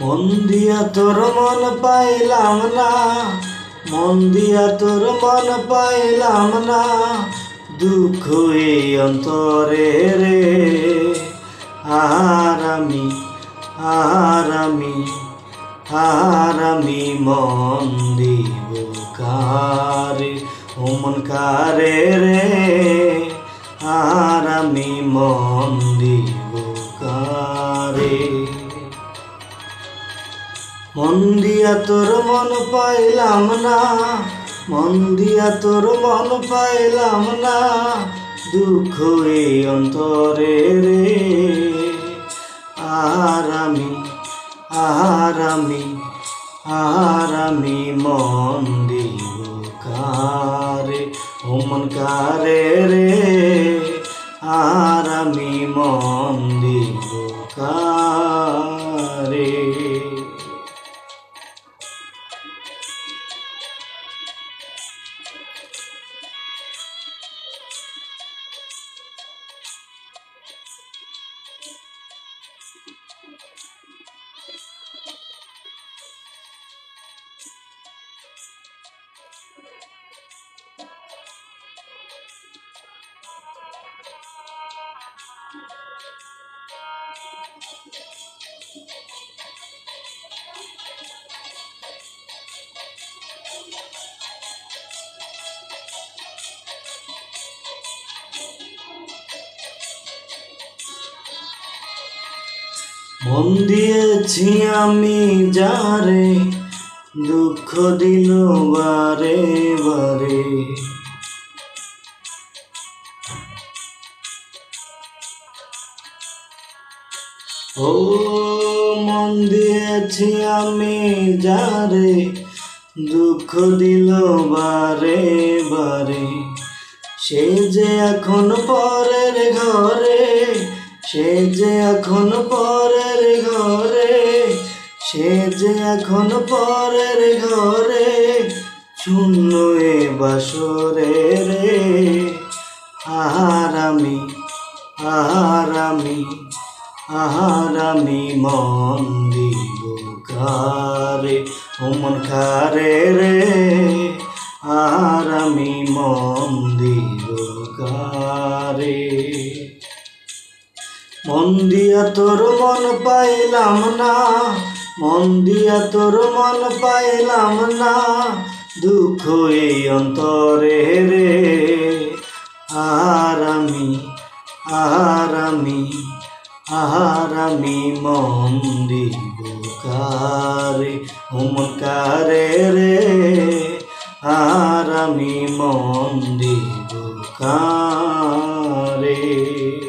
মন দিয়া তোর মন পাইলাম না। মন দিয়া তোর মন পাইলাম না। দুঃখ এই অন্তরে রে। আর আমি আর আমি মন দিব কারে? ও কারে রে? মন দিয়া তোর মন পাইলাম না, মন দিয়া তোর মন পাইলাম না, দুঃখ এই অন্তরে রে। আর আমি আর আমি আর আমি মন দিব কারে? ও মন কারে রে? মন দিয়েছি আমি যারে, দুঃখ দিল বারে বারে। ও মন দিয়েছি আমি যারে, দুঃখ দিল বারে বারে। সে যে এখন পরের ঘরে সে যে এখন পরের ঘরে, সে যে এখন পরের ঘরে শূন্য এ বাসরে রে। আর আমি আর আমি আর আমি মন দিব কারে, ও মন খারে রে। মন দিয়া তোর মন পাইলাম না, মন দিয়া তোর মন পাইলাম না, দুঃখ এই অন্তরে রে। আর আমি আর আমি আর আমি মন দিব কারে ও রে। আর আমি মন দিব কারে।